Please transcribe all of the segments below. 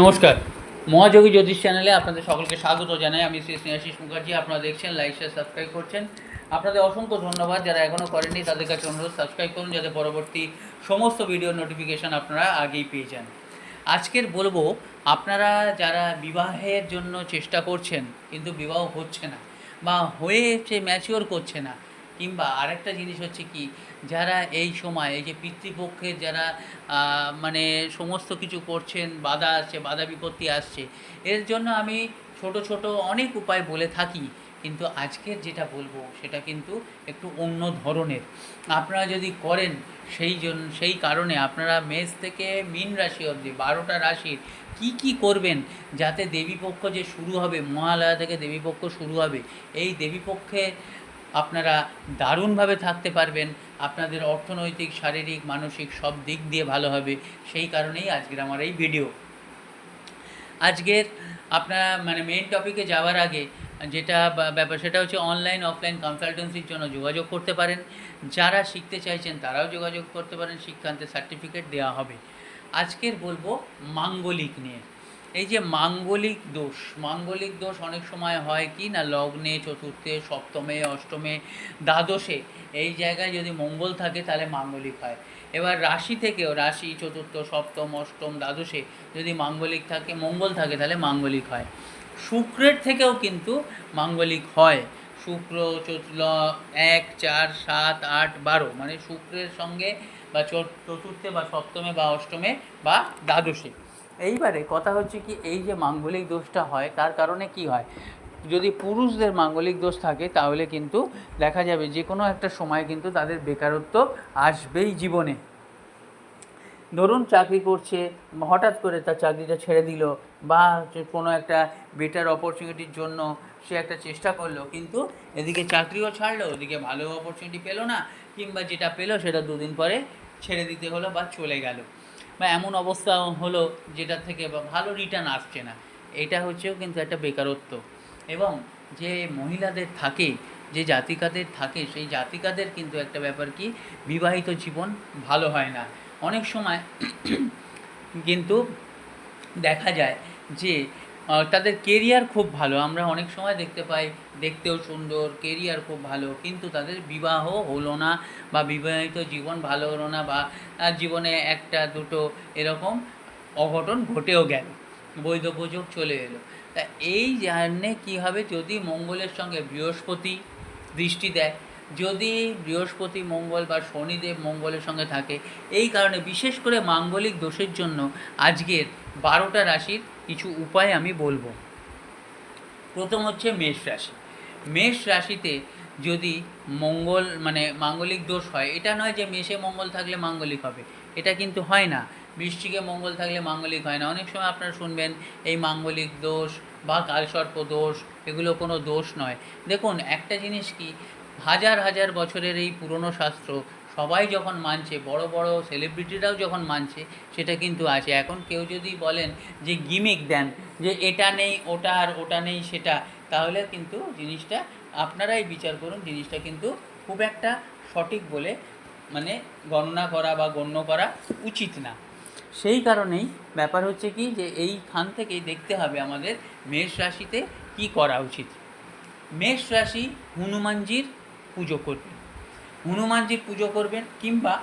নমস্কার। মহাযোগী জ্যোতিষ চ্যানেলে আপনাদের সকলকে স্বাগত জানাই। আমি শ্রী স্নেহাশিস মুখার্জি, আপনারা দেখছেন লাইক শেয়ার সাবস্ক্রাইব করছেন। আপনাদের অসংখ্য ধন্যবাদ। যারা এখনও করেননি, তাদের কাছে অনুরোধ সাবস্ক্রাইব করুন যাতে পরবর্তী সমস্ত ভিডিও নোটিফিকেশান আপনারা আগেই পেয়ে যান। আজকের বলব, আপনারা যারা বিবাহের জন্য চেষ্টা করছেন, কিন্তু বিবাহ হচ্ছে না বা হয়েছে ম্যাচিওর করছে না কিংবা আরেকটা জিনিস হচ্ছে কি, যারা এই সময়, এই যে পিতৃপক্ষের যারা মানে সমস্ত কিছু করছেন, বাধা আসছে, বাধা বিপত্তি আসছে, এর জন্য আমি ছোট ছোট অনেক উপায় বলে থাকি। কিন্তু আজকের যেটা বলব, সেটা কিন্তু একটু অন্য ধরনের। আপনারা যদি করেন সেই জন্য সেই কারণে আপনারা মেষ থেকে মীন রাশি অবধি, বারোটা রাশির কি কি করবেন? যাতে দেবীপক্ষ যে শুরু হবে, মহালয়া থেকে দেবীপক্ষ শুরু হবে, এই দেবীপক্ষে আপনারা দারুণভাবে থাকতে পারবেন। আপনাদের অর্থনৈতিক, শারীরিক, মানসিক সব দিক দিয়ে ভালো হবে। সেই কারণেই আজকের আমার এই ভিডিও আজকের আপনারা মানে মেন টপিকে যাওয়ার আগে যেটা ব্যাপার সেটা হচ্ছে অনলাইন অফলাইন কনসালটেন্সির জন্য যোগাযোগ করতে পারেন। যারা শিখতে চাইছেন তারাও যোগাযোগ করতে পারেন। শিক্ষান্তে সার্টিফিকেট দেওয়া হবে। আজকের বলব মাঙ্গলিক নিয়ে। এই যে মাঙ্গলিক দোষ মাঙ্গলিক দোষ অনেক সময় হয় কি না? লগ্নে, চতুর্থে, সপ্তমে, অষ্টমে, দ্বাদশে এই জায়গায় যদি মঙ্গল থাকে তাহলে মাঙ্গলিক হয়। এবার রাশি থেকেও, রাশি, চতুর্থ, সপ্তম, অষ্টম, দ্বাদশে যদি মাঙ্গলিক থাকে, মঙ্গল থাকে তাহলে মাঙ্গলিক হয়। শুক্রের থেকেও কিন্তু মাঙ্গলিক হয়। শুক্র চতুর্ল এক, চার, সাত, আট, বারো মানে শুক্রের সঙ্গে বা চত- চতুর্থে বা সপ্তমে বা অষ্টমে বা দ্বাদশে। এইবারে কথা হচ্ছে কি, এই যে মাঙ্গলিক দোষটা হয়, তার কারণে কি হয়? যদি পুরুষদের মাঙ্গলিক দোষ থাকে, তাহলে কিন্তু দেখা যাবে যে কোনো একটা সময় কিন্তু তাদের বেকারত্ব আসবেই জীবনে। ধরুন চাকরি করছে, হঠাৎ করে তার চাকরিটা ছেড়ে দিল, বা কোনো একটা বেটার অপরচুনিটির জন্য সে একটা চেষ্টা করল, কিন্তু এদিকে চাকরিও ছাড়লো, ওদিকে ভালো অপরচুনিটি পেল না, কিংবা যেটা পেল সেটা দুদিন পরে ছেড়ে দিতে হলো বা চলে গেল। বা এমন অবস্থা হলো যেটা থেকে বা ভালো রিটার্ন আসছে না, এটা হচ্ছেও কিন্তু একটা বেকারত্ব। এবং যে মহিলাদের থাকে, যে জাতিকাদের থাকে, সেই জাতিকাদের কিন্তু একটা ব্যাপার কি, বিবাহিত জীবন ভালো হয় না। অনেক সময় কিন্তু দেখা যায় যে তাদের কেরিয়ার খুব ভালো। আমরা অনেক সময় দেখতে পাই, দেখতেও সুন্দর কেরিয়ার খুব ভালো, কিন্তু তাদের বিবাহ হলো না বা বিবাহিত জীবন ভালো হলো না বা জীবনে একটা, দুটো এরকম অঘটন ঘটেও গেল, বৈধ উপযোগ চলে এলো। তা এই জানে কী হবে? যদি মঙ্গলের সঙ্গে বৃহস্পতি দৃষ্টি দেয়, যদি বৃহস্পতি মঙ্গল বা শনিদেব মঙ্গলের সঙ্গে থাকে, এই কারণে বিশেষ করে মাঙ্গলিক দোষের জন্য আজকের বারোটা রাশির কিছু উপায় আমি বলব। প্রথম হচ্ছে মেষ রাশি। মেষ রাশিতে যদি মঙ্গল মানে মাঙ্গলিক দোষ হয়, এটা নয় যে মেষে মঙ্গল থাকলে মাঙ্গলিক হবে, এটা কিন্তু হয় না। বৃষ্টিকে মঙ্গল থাকলে মাঙ্গলিক হয় না। অনেক সময় আপনারা শুনবেন, এই মাঙ্গলিক দোষ বা কালসর্প দোষ, এগুলো কোনো দোষ নয়। দেখুন, একটা জিনিস কি, হাজার হাজার বছরের এই পুরনো শাস্ত্র সবাই যখন মানছে, বড় বড় সেলিব্রিটিরাও যখন মানছে, সেটা কিন্তু আছে। এখন কেউ যদি বলেন যে গিমিক দেন, যে এটা নেই, ওটা আর ওটা নেই, সেটা, তাহলে কিন্তু জিনিসটা, আপনারাই বিচার করুন, জিনিসটা কিন্তু খুব একটা সঠিক বলে মানে গণনা করা বা গণ্য করা উচিত না। সেই কারণেই ব্যাপার হচ্ছে কি যে, এইখান থেকেই দেখতে হবে আমাদের মেষ রাশিতে কি করা উচিত। মেষ রাশি হনুমানজির পুজো করবেন হনুমানজির পুজো করবেন কিংবা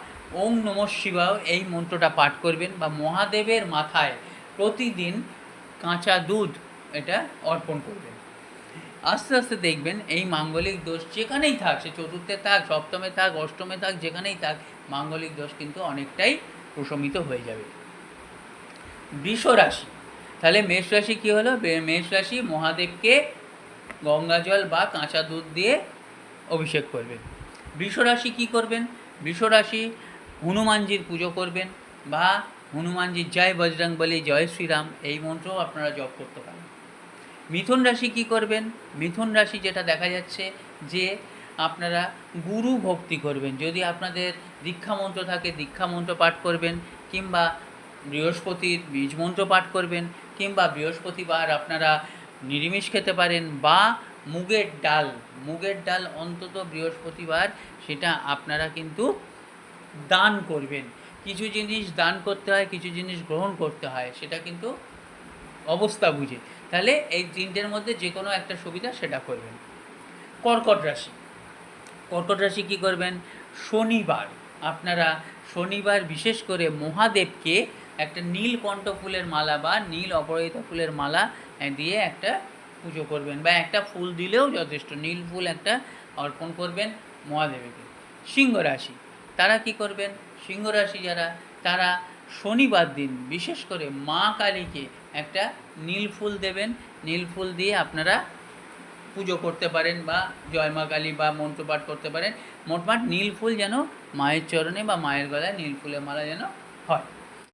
ওম নম শিবায় এই মন্ত্রটা পাঠ করবেন বা মহাদেবের মাথায় প্রতিদিন কাঁচা দুধ এটা অর্পণ করবেন। আস্তে আস্তে দেখবেন এই মাঙ্গলিক দোষ যেখানেই থাক, সে চতুর্থে থাক, সপ্তমে থাক, অষ্টমে থাক, যেখানেই থাক, মাঙ্গলিক দোষ কিন্তু অনেকটাই প্রশমিত হয়ে যাবে। বৃষ রাশি, তাহলে মেষ রাশি কী হলো? মেষ রাশি মহাদেবকে গঙ্গা জল বা কাঁচা দুধ দিয়ে অভিষেক করবেন বৃষ রাশি কী করবেন? বৃষ রাশি হনুমানজির পুজো করবেন বা হনুমানজির জয় বজরং বলি, জয় শ্রীরাম এই মন্ত্রও আপনারা জপ করতে পারেন। মিথুন রাশি কি করবেন? মিথুন রাশি যেটা দেখা যাচ্ছে যে আপনারা গুরু ভক্তি করবেন। যদি আপনাদের দীক্ষা মন্ত্র থাকে, দীক্ষা মন্ত্র পাঠ করবেন কিংবা বৃহস্পতির বীজ মন্ত্র পাঠ করবেন কিংবা বৃহস্পতিবার আপনারা নিরামিষ খেতে পারেন বা মুগের ডাল মুগের ডাল অন্তত বৃহস্পতিবার সেটা আপনারা কিন্তু দান করবেন। কিছু জিনিস দান করতে হয়, কিছু জিনিস গ্রহণ করতে হয়, সেটা কিন্তু অবস্থা বুঝে। তাহলে এই তিনটের মধ্যে যে কোনো একটা সুবিধা সেটা করবেন। কর্কট রাশি। কর্কট রাশি কী করবেন? শনিবার। আপনারা শনিবার বিশেষ করে মহাদেবকে একটা নীল কণ্ঠ ফুলের মালা বা নীল অপরাজিতা ফুলের মালা দিয়ে একটা পুজো করবেন বা একটা ফুল দিলেও যথেষ্ট। নীল ফুল একটা অর্পণ করবেন মহাদেবকে। সিংহ রাশি, তারা কি করবেন? সিংহ রাশি যারা, তারা শনিবার দিন বিশেষ করে মা কালীকে একটা নীল ফুল দেবেন। নীল ফুল দিয়ে আপনারা পুজো করতে পারেন বা জয় মা কালী বা মন্ত্রপাঠ করতে পারেন। মোটমাট নীল ফুল যেন মায়ের চরণে বা মায়ের গলায় নীল ফুলের মালা যেন হয়।